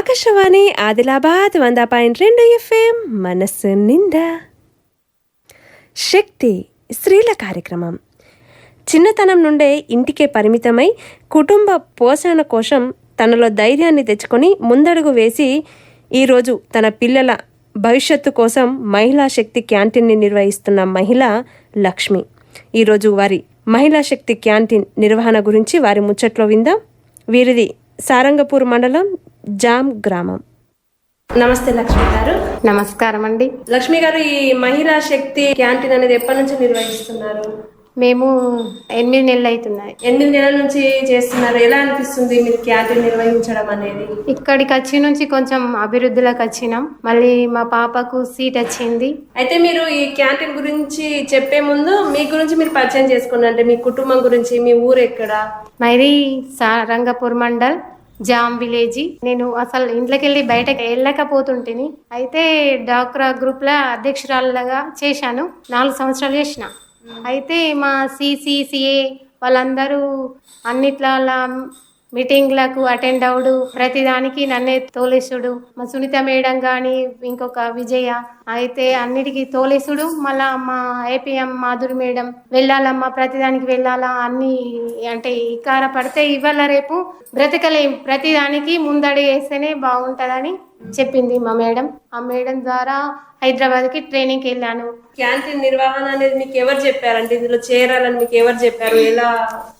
ఆకాశవాణి ఆదిలాబాద్ వంద పాయింట్ రెండు ఎఫ్ఎం మనస్సు నిండా. శక్తి స్త్రీల కార్యక్రమం. చిన్నతనం నుండే ఇంటికే పరిమితమై కుటుంబ పోషణ కోసం తనలో ధైర్యాన్ని తెచ్చుకొని ముందడుగు వేసి ఈరోజు తన పిల్లల భవిష్యత్తు కోసం మహిళా శక్తి క్యాంటీన్ని నిర్వహిస్తున్న మహిళ లక్ష్మి. ఈరోజు వారి మహిళా శక్తి క్యాంటీన్ నిర్వహణ గురించి వారి ముచ్చట్లో విందాం. వీరిది సారంగపూర్ మండలం జామ్ గ్రామం. నమస్తే లక్ష్మి గారు. నమస్కారం అండి. లక్ష్మి గారు ఈ మహిళా శక్తి క్యాంటీన్ అనేది ఎప్పటి నుంచి నిర్వహిస్తున్నారు? మేము ఎనిమిది నెలలు అవుతున్నాయి. ఎనిమిది నెలల నుంచి చేస్తున్నారు. ఎలా అనిపిస్తుంది మీరు క్యాంటీన్ నిర్వహించడం అనేది? ఇక్కడికి వచ్చి నుంచి కొంచెం అభివృద్ధిలోకి వచ్చినాం. మళ్ళీ మా పాపకు సీట్ వచ్చింది. అయితే మీరు ఈ క్యాంటీన్ గురించి చెప్పే ముందు మీ గురించి మీరు పరిచయం చేసుకోండి. అంటే మీ కుటుంబం గురించి మీ ఊరు ఎక్కడ? మరి సారంగపూర్ మండల్. జామ్ విలేజీ. నేను అసలు ఇంట్లోకి వెళ్ళి బయటకు వెళ్ళకపోతుంటిని అయితే డాక్రా గ్రూప్లో అధ్యక్షురాలుగా చేశాను. నాలుగు సంవత్సరాలు చేసిన. అయితే మా సిసిసిఏ వాళ్ళందరూ అన్నిట్ల మీటింగ్లకు అటెండ్ అవుడు. ప్రతిదానికి నన్నే తోలేసుడు. మా సునీత మేడం కానీ ఇంకొక విజయ. అయితే అన్నిటికీ తోలేసుడు. మళ్ళా మా ఏపీఎం మాధురి మేడం. వెళ్ళాలమ్మా ప్రతిదానికి వెళ్ళాలా అన్ని అంటే ఇకార పడితే ఇవాళ రేపు బ్రతకలేం. ప్రతిదానికి ముందడి వేస్తేనే బాగుంటుందని చెప్పింది మా మేడం. ఆ మేడం ద్వారా హైదరాబాద్కి ట్రైనింగ్కి వెళ్ళాను. క్యాంటీన్ నిర్వహణ అనేది మీకు ఎవరు చెప్పారంటే ఇందులో చేరాలని మీకు ఎవరు చెప్పారు? ఎలా?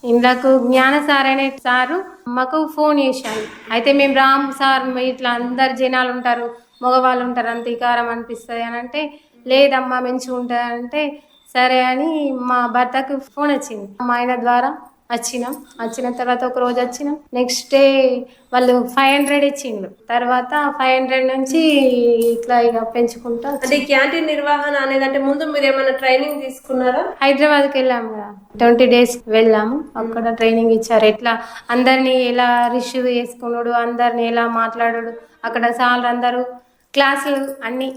ఇందాకు జ్ఞాన సార్ అనే సారు మాకు ఫోన్ చేశాను అయితే మేము రామ్ సార్ ఇట్లా అందరు జనాలు ఉంటారు మగవాళ్ళు ఉంటారు అంత ఇకారం అనిపిస్తుంది అని అంటే లేదమ్మా మంచిగా ఉంటుంది అంటే సరే అని మా భర్తకు ఫోన్ వచ్చింది. మా ఆయన ద్వారా వచ్చినాం వచ్చిన తర్వాత ఒక రోజు వచ్చినాం నెక్స్ట్ డే వాళ్ళు ఫైవ్ హండ్రెడ్ ఇచ్చిండ్రు. తర్వాత ఫైవ్ హండ్రెడ్ నుంచి ఇట్లా ఇక పెంచుకుంటా అంటే క్యాంటీన్ నిర్వహణ అనేది అంటే ముందు మీరు ఏమైనా ట్రైనింగ్ తీసుకున్నారా? హైదరాబాద్కి వెళ్ళాము కదా ట్వంటీ డేస్ వెళ్ళాము. అక్కడ ట్రైనింగ్ ఇచ్చారు. ఎట్లా? అందరినీ ఎలా రిసీవ్ చేసుకున్నాడు? అందరిని ఎలా మాట్లాడాడు? అక్కడ సార్లు అందరూ క్లాసులు అన్ని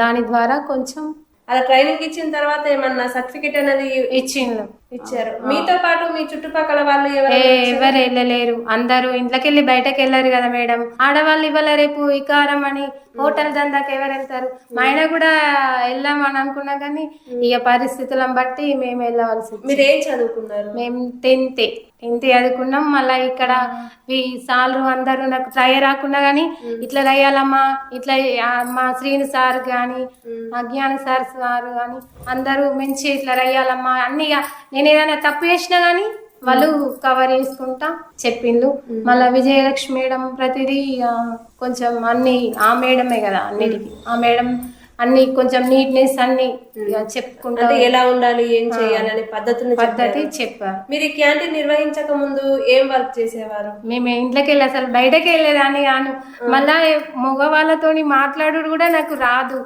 దాని ద్వారా కొంచెం అలా ట్రైనింగ్ ఇచ్చిన తర్వాత ఏమన్నా సర్టిఫికేట్ అనేది ఇచ్చిండ్రు. ఇచ్చారు. మీతో పాటు మీ చుట్టుపక్కల వాళ్ళు ఎవరు వెళ్ళలేరు. అందరూ ఇంట్లోకి వెళ్ళి బయటకు వెళ్ళారు కదా మేడం. ఆడవాళ్ళు ఇవాళ రేపు ఇకారం అని హోటల్ దందాకి ఎవరు వెళ్తారు? మా ఆయన కూడా వెళ్దామని అనుకున్నా కానీ ఇక పరిస్థితులను బట్టి మేము వెళ్ళవలసి. మీరు ఏం చదువుకున్నారు? మేము టెన్త్ టెన్త్ చదువుకున్నాం. మళ్ళీ ఇక్కడ ఈ సార్లు అందరూ నాకు ట్రై రాకుండా కానీ ఇట్లా రాయాలమ్మా ఇట్లా మా శ్రీను సార్ కానీ అజ్ఞాన సార్ సార్ కానీ అందరూ మంచి ఇట్లా రాయాలమ్మా. అన్ని నేను ఏదైనా తప్పు చేసినా కానీ వాళ్ళు కవర్ చేసుకుంటా చెప్పిండ్రు మళ్ళీ విజయలక్ష్మి మేడం ప్రతిదీ కొంచెం అన్ని ఆ మేడమే కదా అన్నిటికీ. ఆ మేడం అన్ని కొంచెం నీట్నెస్ అన్ని చెప్పుకుంటా అంటే ఎలా ఉండాలి ఏం చేయాలి అనే పద్ధతిని పద్ధతి చెప్పారు. మీరు ఈ క్యాంటీన్ నిర్వహించక ముందు ఏం వర్క్ చేసేవారు? మేము ఇంట్లోకి వెళ్ళి అసలు బయటకి వెళ్ళేదాన్ని గాను మళ్ళా మగవాళ్ళతోని మాట్లాడుడు కూడా నాకు రాదు.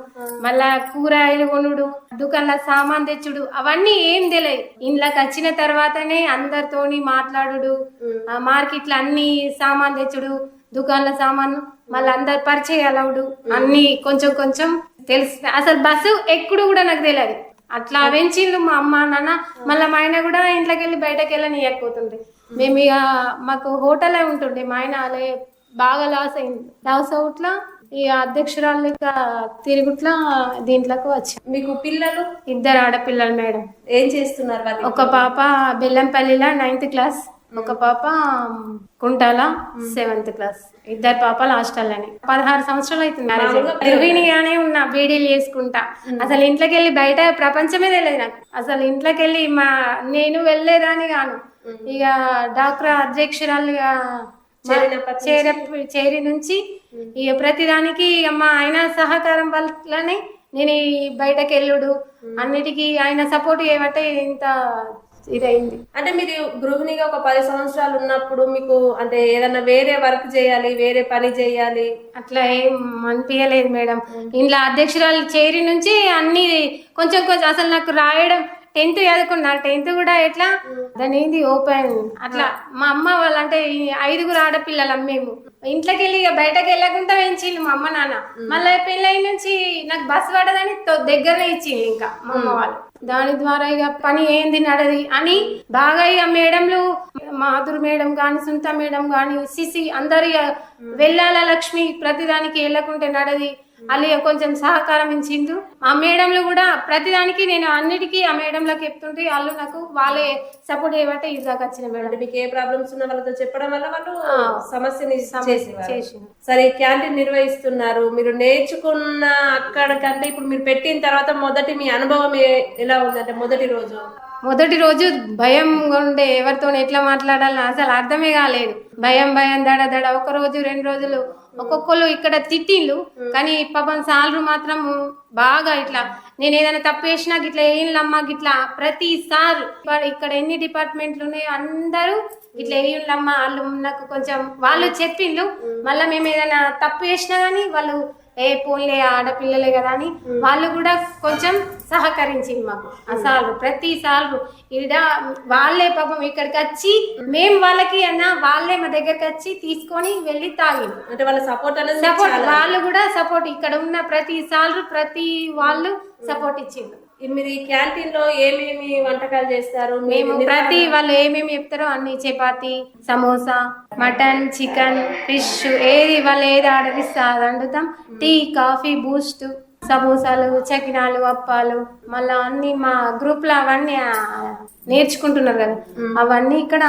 మళ్ళా కూరగాయలు కొనుడు దుకాణంలో సామాన్ తెచ్చుడు అవన్నీ ఏం తెలియదు. ఇంట్లోకి వచ్చిన తర్వాతనే అందరితోని మాట్లాడుడు. ఆ మార్కెట్లో అన్ని సామాన్ తెచ్చుడు దుకాణంలో సామాను మళ్ళీ అందరు పరిచయాలవుడు అన్ని కొంచెం కొంచెం తెలుసు అసలు బస్సు ఎక్కుడు కూడా నాకు తెలియదు అట్లా పెంచిండు మా అమ్మ నాన్న మళ్ళీ మా ఆయన కూడా ఇంట్లోకి వెళ్ళి బయటకు వెళ్ళనియకపోతుండే మేము ఇక మాకు హోటలే ఉంటుండే. మా ఆయన అలా బాగా లాస్ అయింది. లాస్ అవుట్లా ఈ అధ్యక్షురాలు ఇక తిరుగుట్లా దీంట్లోకి వచ్చాం మీకు పిల్లలు? ఇద్దరు ఆడపిల్లలు మేడం. ఏం చేస్తున్నారు? ఒక పాప బెల్లంపల్లిలో నైన్త్ క్లాస్ ఒక పాప కుంటాల సెవెంత్ క్లాస్ ఇద్దరు పాపలు హాస్టల్లోనే పదహారు సంవత్సరాలు అవుతుంది గర్భిణిగానే ఉన్నా బీడీలు చేసుకుంటా. అసలు ఇంట్లోకి వెళ్ళి బయట ప్రపంచమే తెలియదు నాకు. అసలు ఇంట్లోకి వెళ్ళి మా నేను వెళ్ళేదాన్ని గాను ఇక డాక్టర్ అధ్యక్షురాలుగా చేర చేరి నుంచి ఇక ప్రతిదానికి మా ఆయన సహకారం వల్లనే నేను బయటకు వెళ్ళుడు అన్నిటికీ ఆయన సపోర్ట్ చేయబట్టే ఇంత ఇదైంది. అంటే మీరు గృహిణిగా ఒక పది సంవత్సరాలు ఉన్నప్పుడు మీకు అంటే ఏదన్నా వేరే వర్క్ చేయాలి వేరే పని చేయాలి? అట్లా ఏం అనిపించలేదు మేడం. ఇంట్లో అధ్యక్షురాలు చేరి నుంచి అన్ని కొంచెం కొంచెం అసలు నాకు రాయడం టెన్త్ చదువుకున్నా. టెన్త్ కూడా ఎట్లా? దాని ఏంది? ఓపెన్. అట్లా. మా అమ్మ వాళ్ళు అంటే ఐదుగురు ఆడపిల్లలం మేము. ఇంట్లోకి వెళ్ళి ఇక బయటకు వెళ్ళకుండా పెంచిండు మా అమ్మ నాన్న. మళ్ళీ పెళ్ళి నుంచి నాకు బస్ పడదని దగ్గరనే ఇచ్చింది ఇంకా మా అమ్మ వాళ్ళు. దాని ద్వారా ఇక పని ఏంది నడది అని బాగా ఇక మేడంలు మాధురి మేడం కానీ సుంత మేడం కానీ సిసి అందరు ఇక వెళ్ళాల లక్ష్మి? ప్రతిదానికి వెళ్ళకుంటే నడది. వాళ్ళు ఇక కొంచెం సహకారం ఇచ్చిండ్రు ఆ మేడంలు కూడా ప్రతిదానికి నేను అన్నిటికీ ఆ మేడంలకు చెప్తుంటే వాళ్ళు నాకు వాళ్ళే సపోర్ట్ చేయబట్టే ఇది దాకా వచ్చిన మేడం. మీకు ఏ ప్రాబ్లమ్స్ ఉన్నా వాళ్ళతో చెప్పడం వల్ల వాళ్ళు. సమస్యని చేసిండు. సరే క్యాంటీన్ నిర్వహిస్తున్నారు. మీరు నేర్చుకున్న అక్కడ కంటే ఇప్పుడు మీరు పెట్టిన తర్వాత మొదటి మీ అనుభవం ఎలా ఉందంటే మొదటి రోజు? మొదటి రోజు భయం ఉండే ఎవరితో ఎట్లా మాట్లాడాలని అసలు అర్థమే కాలేదు. భయం భయం దడ దడ. ఒక రోజు రెండు రోజులు ఒక్కొక్కరు ఇక్కడ తిట్టిండ్లు కానీ పాపం సాలరు మాత్రం బాగా ఇట్లా నేను ఏదైనా తప్పు చేసినా గిట్లా వేయంలమ్మా గిట్లా ప్రతిసారి ఇక్కడ- ఎన్ని డిపార్ట్మెంట్లు ఉన్నాయో అందరూ ఇట్లా వేయంలమ్మా వాళ్ళు నాకు కొంచెం వాళ్ళు చెప్పిండ్లు మళ్ళీ మేము ఏదైనా తప్పు చేసినా కానీ వాళ్ళు ఏ పోన్లే ఆడపిల్లలే కదా అని వాళ్ళు కూడా కొంచెం సహకరించింది మాకు. అసలు ప్రతి సార్లు ఈడ వాళ్ళే పాపం ఇక్కడికి వచ్చి మేము వాళ్ళకి అన్న వాళ్ళే మా దగ్గరికి వచ్చి తీసుకొని వెళ్ళి తాగి అంటే వాళ్ళ సపోర్ట్ అనేది సపోర్ట్ వాళ్ళు కూడా సపోర్ట్ ఇక్కడ ఉన్న ప్రతి ప్రతి వాళ్ళు సపోర్ట్ ఇచ్చిండ్రు. మీరు ఈ క్యాంటీన్లో ఏమేమి వంటకాలు చేస్తారు? మేము ప్రతి వాళ్ళు ఏమేమి చెప్తారో అన్ని chapati samosa mutton chicken fish ఏది వాళ్ళు ఏది ఆర్డర్ ఇస్తే అది వండుతాం. టీ కాఫీ బూస్ట్ సమోసాలు చకినాలు అప్పాలు మళ్ళా అన్ని మా గ్రూప్లో అవన్నీ నేర్చుకుంటున్నారు కదా. అవన్నీ ఇక్కడ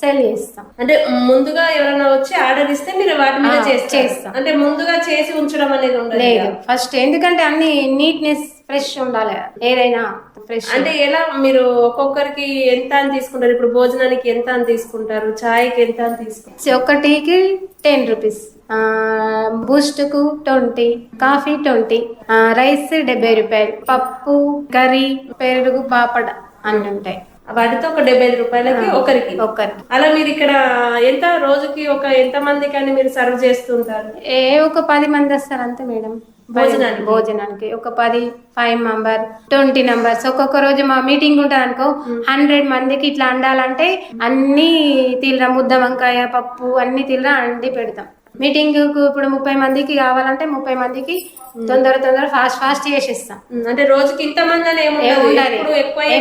సెల్ చేస్తాం. అంటే ముందుగా ఎవరైనా వచ్చి ఆర్డర్ ఇస్తే మీరు వాటి మీద చేస్తాం. అంటే ముందుగా చేసి ఉంచడం అనేది ఉండదు లేదు. ఫస్ట్ ఎందుకంటే అన్ని నీట్నెస్ ఫ్రెష్ ఉండాలి. ఏదైనా ఫ్రెష్ అంటే ఎలా మీరు ఒక్కొక్కరికి ఎంత అని తీసుకుంటారు? ఇప్పుడు భోజనానికి ఎంత అని తీసుకుంటారు? చాయ్కి ఎంత అని తీసుకుంటారు? ఒకటికి టెన్ రూపీస్ బూస్ట్కు ట్వంటీ కాఫీ ట్వంటీ రైస్ డెబ్బై రూపాయలు పప్పు కర్రీ పెరుగు పాపడ అన్ని ఉంటాయి. వాటితో ఒక డెబ్బై ఐదు రూపాయలకి ఒకరికి. ఒక్కరికి అలా మీరు ఇక్కడ ఎంత రోజుకి ఒక ఎంత మందికి అని మీరు సర్వ్ చేస్తుంటారు? ఏ ఒక పది మంది వస్తారు అంతే మేడం. భోజనానికి? భోజనానికి. ఒక పది ఫైవ్ మెంబర్ ట్వంటీ మెంబర్స్. ఒక్కొక్క రోజు మా మీటింగ్ ఉంటుంది అనుకో హండ్రెడ్ మందికి ఇట్లా అండాలంటే అన్ని తీలరా ముద్ద వంకాయ పప్పు అన్ని తీలరా అండి పెడతాం. మీటింగ్ ఇప్పుడు ముప్పై మందికి కావాలంటే ముప్పై మందికి తొందర తొందర ఫాస్ట్ ఫాస్ట్ చేసేస్తాం. అంటే రోజుకి ఇంత మంది.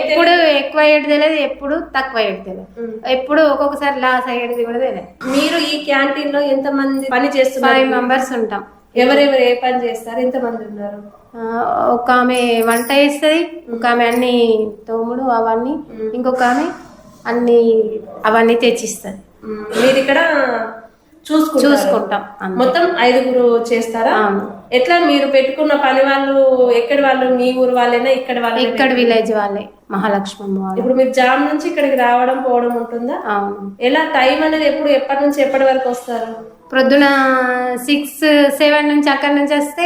ఎప్పుడు ఎక్కువ అయ్యేది తెలియదు. ఎప్పుడు తక్కువ అయ్యేది తెలియదు. ఎప్పుడు ఒక్కొక్కసారి లాస్ అయ్యేది కూడా తెలియదు. మీరు ఈ క్యాంటీన్లో ఎంత మంది పని చేస్తున్నారు? ఫైవ్ మెంబర్స్ ఉంటాం. ఎవరెవరు ఏ పని చేస్తారు? ఎంత మంది ఉన్నారు? ఒక ఆమె వంట చేస్తుంది ఒక ఆమె అన్ని తోముడు అవన్నీ. ఇంకొక ఆమె అన్ని అవన్నీ తెచ్చిస్తుంది. మీరు ఇక్కడ చూసుకుంటాం. మొత్తం ఐదుగురు చేస్తారా. ఎట్లా మీరు పెట్టుకున్న పని వాళ్ళు ఎక్కడి వాళ్ళు మీ ఊరు వాళ్ళైనా ఇక్కడ వాళ్ళు ఇక్కడ విలేజ్ వాళ్ళే మహాలక్ష్మమ్మ వాళ్ళు. ఇప్పుడు మీరు జామ్ నుంచి ఇక్కడికి రావడం పోవడం ఉంటుందా? ఎలా టైం అనేది ఎప్పుడు ఎప్పటి నుంచి ఎప్పటి వరకు వస్తారు? ప్రొద్దున సిక్స్ సెవెన్ నుంచి అక్కడి నుంచి వస్తే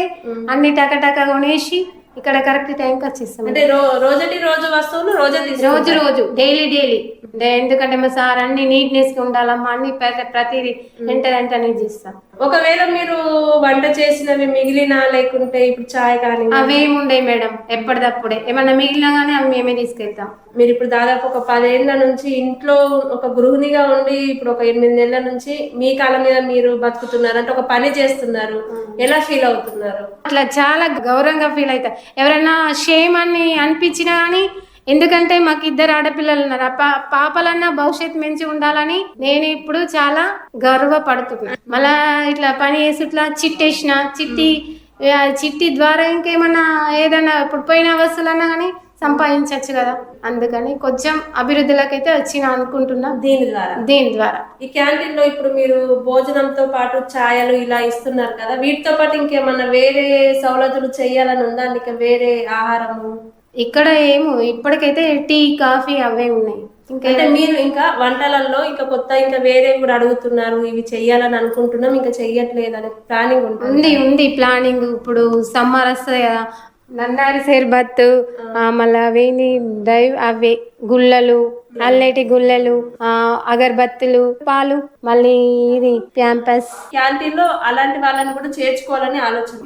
అన్ని టకటక కొనేసి ఇక్కడ కరెక్ట్ టైంకి వచ్చేస్తాం. అంటే రో రోజటి రోజు వస్తువులు రోజే రోజు రోజు డైలీ డైలీ. ఎందుకంటే మా సార్ అన్ని నీట్నెస్గా ఉండాలమ్మా అన్ని ప్రతి- ప్రతిదీ వెంట వెంటనే చేస్తాం. ఒకవేళ మీరు వంట చేసినవి మిగిలినా లేకుంటే ఇప్పుడు చాయ్ కానీ అవేమి ఉండవు మేడం ఎప్పటిదప్పుడే. ఏమన్నా మిగిలినా కానీ అవి మేమే తీసుకెళ్తాం. మీరు ఇప్పుడు దాదాపు ఒక పదేళ్ళ నుంచి ఇంట్లో ఒక గృహిణిగా ఉండి ఇప్పుడు ఒక ఎనిమిది నెలల నుంచి మీ కాళ్ళ మీద మీరు బతుకుతున్నారు అంటే ఒక పని చేస్తున్నారు. ఎలా ఫీల్ అవుతున్నారు? అట్లా చాలా గౌరవంగా ఫీల్ అవుతా. ఎవరైనా షేమ్ అని అనిపించినా కానీ ఎందుకంటే మాకు ఇద్దరు ఆడపిల్లలు ఉన్నారు. ఆ పా పాపలన్నా భవిష్యత్తు మంచి ఉండాలని నేను ఇప్పుడు చాలా గర్వపడుతున్నా. మళ్ళా ఇట్లా పని చేసి ఇట్లా చిట్టేసిన చిట్టి చిట్టి ద్వారా ఇంకేమన్నా ఏదైనా ఇప్పుడు పోయిన వస్తువులన్నా కానీ సంపాదించవచ్చు కదా. అందుకని కొంచెం అభివృద్ధిలోకైతే వచ్చిన అనుకుంటున్నా. దీని ద్వారా. దీని ద్వారా. ఈ క్యాంటీన్లో ఇప్పుడు మీరు భోజనంతో పాటు ఛాయలు ఇలా ఇస్తున్నారు కదా. వీటితో పాటు ఇంకేమన్నా వేరే సౌలతులు చేయాలని ఉందా? ఇంకా వేరే ఆహారము? ఇక్కడ ఏమో ఇప్పటికైతే టీ కాఫీ అవే ఉన్నాయి. ఇంకా అంటే మీరు ఇంకా వంటలలో ఇంకా కొత్త ఇంకా వేరే కూడా అడుగుతున్నారు. ఇవి చెయ్యాలని అనుకుంటున్నాం ఇంకా చెయ్యట్లేదు అనే ప్లానింగ్ ఉంటుంది? ఉంది ఉంది ప్లానింగ్. ఇప్పుడు సమ్మర్ వస్తుంది కదా. నందారి షర్బత్ మళ్ళీ అవేంది? డ్రైవ్ అవే గుల్లలు అల్లటి గుల్లలు ఆ, అగరబత్తులు పాలు మళ్ళీ ఇది ప్యాంపస్. క్యాంటీన్లో అలాంటి వాళ్ళని కూడా చేర్చుకోవాలని ఆలోచన.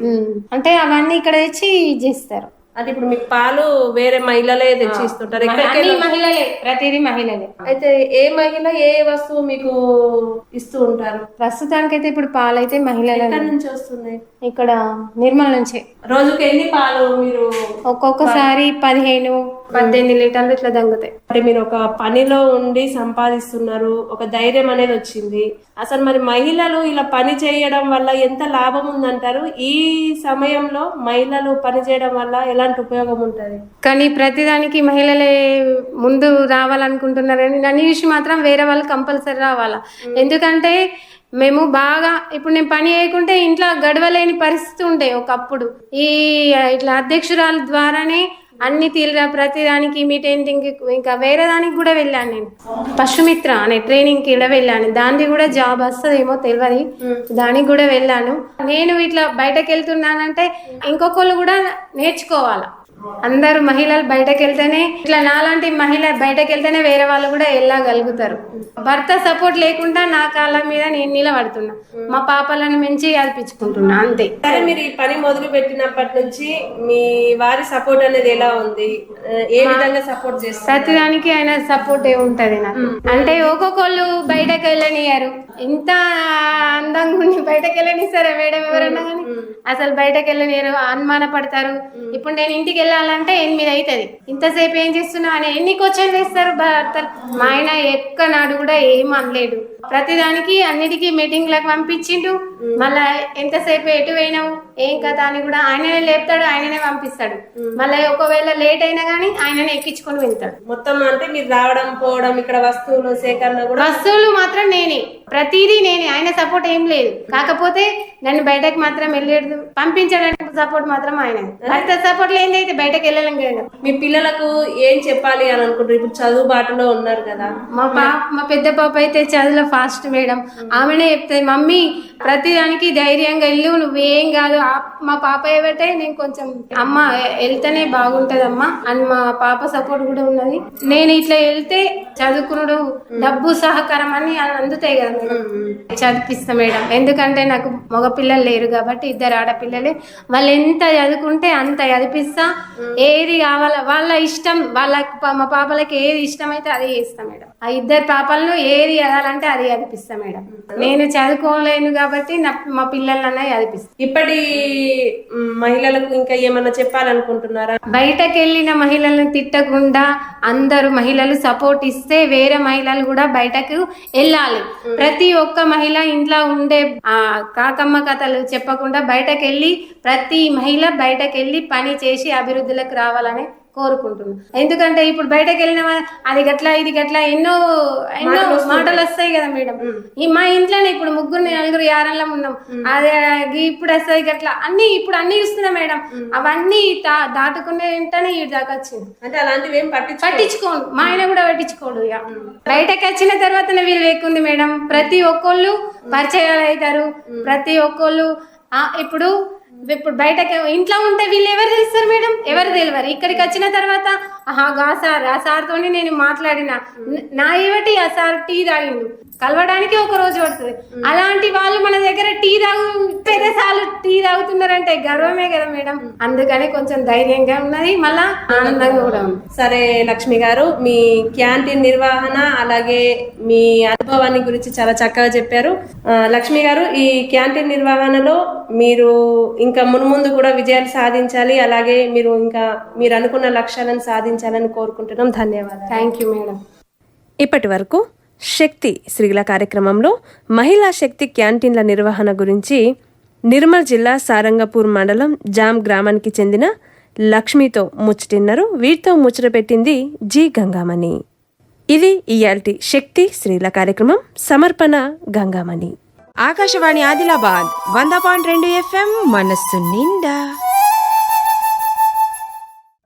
అంటే అవన్నీ ఇక్కడ తెచ్చి చేస్తారు. అంటే ఇప్పుడు మీకు పాలు వేరే మహిళలే తెచ్చి ఇస్తుంటారు ఎక్కడికి మహిళలే ప్రతిదీ మహిళలే. అయితే ఏ మహిళ ఏ వస్తువు మీకు ఇస్తూ ఉంటారు? ప్రస్తుతానికైతే ఇప్పుడు పాలైతే మహిళలే. ఎక్కడి నుంచి వస్తుంది ఇక్కడ నిర్మల్ నుంచే. రోజుకి ఎన్ని పాలు మీరు ఒక్కొక్కసారి పదిహేను పద్దెనిమిది లీటర్లు ఇట్లా దంగుతాయి. అంటే మీరు ఒక పనిలో ఉండి సంపాదిస్తున్నారు ఒక ధైర్యం అనేది వచ్చింది. అసలు మరి మహిళలు ఇలా పని చేయడం వల్ల ఎంత లాభం ఉందంటారు? ఈ సమయంలో మహిళలు పని చేయడం వల్ల ఎలాంటి ఉపయోగం ఉంటుంది? కానీ ప్రతిదానికి మహిళలే ముందు రావాలనుకుంటున్నారు కానీ నన్ను చూసి మాత్రం వేరే వాళ్ళు కంపల్సరీ రావాలా. ఎందుకంటే మేము బాగా ఇప్పుడు నేను పని చేయకుంటే ఇంట్లో గడవలేని పరిస్థితి ఉండే ఒకప్పుడు. ఈ ఇట్లా అధ్యక్షురాల ద్వారానే అన్ని తీరా ప్రతిదానికి మీటింగ్ ఇంకా వేరే దానికి కూడా వెళ్ళాను నేను. పశుమిత్ర అనే ట్రైనింగ్కి కూడా వెళ్ళాను. దానికి కూడా జాబ్ వస్తుందేమో తెలియదు దానికి కూడా వెళ్ళాను. నేను ఇట్లా బయటకు వెళ్తున్నానంటే ఇంకొకళ్ళు కూడా నేర్చుకోవాలా? అందరూ మహిళలు బయటకు వెళ్తేనే ఇట్లా నాలాంటి మహిళ బయటకు వెళ్తేనే వేరే వాళ్ళు కూడా వెళ్ళగలుగుతారు. భర్త సపోర్ట్ లేకుండా నా కాళ్ళ మీద నేను నిలబడుతున్నా. మా పాపలను మించి అనిపించుకుంటున్నా అంతే. సరే మీరు ఈ పని మొదలు పెట్టినప్పటి నుంచి మీ వారి సపోర్ట్ అనేది ఎలా ఉంది? ఏ విధంగా సపోర్ట్ చేస్తారు ప్రతిదానికి ఆయన సపోర్ట్ ఏ ఉంటది నాకు. అంటే ఒక్కొక్కళ్ళు బయటకు వెళ్ళనియరు ఇంత అందంగా ఉండి బయటకు వెళ్ళనిస్తారా మేడం ఎవరన్నా కానీ? అసలు బయటకు వెళ్ళనియరు అనుమాన పడతారు. ఇప్పుడు నేను ఇంటికి వెళ్ళాలంటే ఎనిమిది అవుతుంది ఇంతసేపు ఏం చేస్తున్నా అని ఎన్ని క్వశ్చన్లు వేస్తారు భర్తలు? మా ఆయన ఎక్క నాడు కూడా ఏం అనలేడు ప్రతిదానికి అన్నిటికీ మీటింగ్లకు పంపించిండు. మళ్ళా ఎంతసేపు ఎటు పోయినావు? ఏం కథ అని కూడా ఆయననే లేపుతాడు ఆయననే పంపిస్తాడు. మళ్ళీ ఒకవేళ లేట్ అయినా కానీ ఆయననే ఎక్కించుకొని వెళ్తాడు. మొత్తం అంటే మీరు రావడం పోవడం ఇక్కడ వస్తువులు సేకరణ కూడా వస్తువులు మాత్రం నేనే. ప్రతిదీ నేనే. ఆయన సపోర్ట్ ఏం లేదు. కాకపోతే నన్ను బయటకు మాత్రం వెళ్ళేది పంపించడానికి సపోర్ట్ మాత్రం ఆయన. భర్త సపోర్ట్ లేనిదైతే బయటకు వెళ్ళలేం కదా మీ పిల్లలకు ఏం చెప్పాలి అని అనుకుంటారు ఇప్పుడు చదువు బాటలో ఉన్నారు కదా. మా పాప మా పెద్ద పాప అయితే చదువులో ఫాస్ట్ మేడం. ఆమెనే చెప్తాయి మమ్మీ ప్రతిదానికి ధైర్యంగా వెళ్ళు. నువ్వేం కాదు. మా పాప ఏమంటే నేను కొంచెం అమ్మ వెళ్తేనే బాగుంటదమ్మా అని మా పాప సపోర్ట్ కూడా ఉన్నది. నేను ఇట్లా వెళ్తే చదువుకున్నాడు డబ్బు సహకారం అని అందుతాయి కదా మేడం. చదివిస్తా మేడం. ఎందుకంటే నాకు మగ పిల్లలు లేరు కాబట్టి ఇద్దరు ఆడపిల్లలే. వాళ్ళు ఎంత చదువుకుంటే అంత చదివిస్తా. ఏది కావాలా వాళ్ళ ఇష్టం వాళ్ళ మా పాపలకి ఏది ఇష్టమైతే అదే చేస్తా మేడం. ఆ ఇద్దరు పాపలను ఏది చదవాలంటే అది చదివిస్తా మేడం. నేను చదువుకోలేను కాబట్టి నా మా పిల్లలన్నా చదివిస్తా ఇప్పటి మహిళలకు ఇంకా ఏమన్నా చెప్పాలనుకుంటున్నారా? బయటకు వెళ్ళిన మహిళలను తిట్టకుండా అందరూ మహిళలు సపోర్ట్ ఇస్తే వేరే మహిళలు కూడా బయటకు వెళ్ళాలి. ప్రతి ఒక్క మహిళ ఇంట్లో ఉండే ఆ కాకమ్మ కథలు చెప్పకుండా బయటకు వెళ్ళి ప్రతి మహిళ బయటకు వెళ్ళి పని చేసి అభివృద్ధిలోకి రావాలని కోరుకుంటున్నాను ఎందుకంటే ఇప్పుడు బయటకు వెళ్ళిన అది గట్లా ఇది గట్లా ఎన్నో ఎన్నో మాటలు వస్తాయి కదా మేడం. ఈ మా ఇంట్లోనే ఇప్పుడు ముగ్గురు నలుగురు యారంలో ఉన్నాం. అదే ఇప్పుడు వస్తాయి గట్లా. అన్ని ఇప్పుడు అన్ని చూస్తున్నా మేడం. అవన్నీ దాటుకునే వెంటనే ఈ దాకా వచ్చింది అంటే అలాంటివి ఏం పట్టించు పట్టించుకోండి. మా ఆయన కూడా పట్టించుకోడు ఇక. బయటకు వచ్చిన తర్వాత వీళ్ళు ఎక్కుంది మేడం. ప్రతి ఒక్కళ్ళు పరిచయాలు అవుతారు. ప్రతి ఒక్కళ్ళు ఇప్పుడు ఇప్పుడు బయటకి ఇంట్లో ఉంటే వీళ్ళు ఎవరు తెలుస్తారు మేడం? ఎవరు తెలియరు. ఇక్కడికి వచ్చిన తర్వాత ఆహా గా సార్ ఆ సార్ తోని నేను మాట్లాడిన. నా ఏమిటి? ఆ సార్ టీ తాగిండు. కలవడానికి ఒక రోజు పడుతుంది అలాంటి వాళ్ళు మన దగ్గర టీ తాగు పెద్దసార్లు టీ తాగుతున్నారంటే గర్వమే కదా మేడం. అందుకని కొంచెం ధైర్యంగా ఉన్నది. మళ్ళా ఆనందంగా కూడా ఉంది. సరే లక్ష్మి గారు మీ క్యాంటీన్ నిర్వహణ అలాగే మీ అనుభవాన్ని గురించి చాలా చక్కగా చెప్పారు. లక్ష్మి గారు ఈ క్యాంటీన్ నిర్వహణలో మీరు ఇంకా మున్ముందు కూడా విజయాలు సాధించాలి. అలాగే మీరు ఇంకా మీరు అనుకున్న లక్ష్యాలను సాధించాలని కోరుకుంటున్నాం. ధన్యవాదాలు. థ్యాంక్ యూ మేడం ఇప్పటి వరకు శక్తి శ్రీల కార్యక్రమంలో మహిళా శక్తి క్యాంటీన్ల నిర్వహణ గురించి నిర్మల్ జిల్లా సారంగపూర్ మండలం జామ్ గ్రామానికి చెందిన లక్ష్మితో ముచ్చటిన్నారు. వీరితో ముచ్చట పెట్టింది జి గంగామణి. ఇది ఇయాల్టి శక్తి స్త్రీల కార్యక్రమం. సమర్పణ గంగామణి. ఆకాశవాణి ఆదిలాబాద్ వంద పాయింట్ రెండు ఎఫ్ఎం మనస్సు నిండా.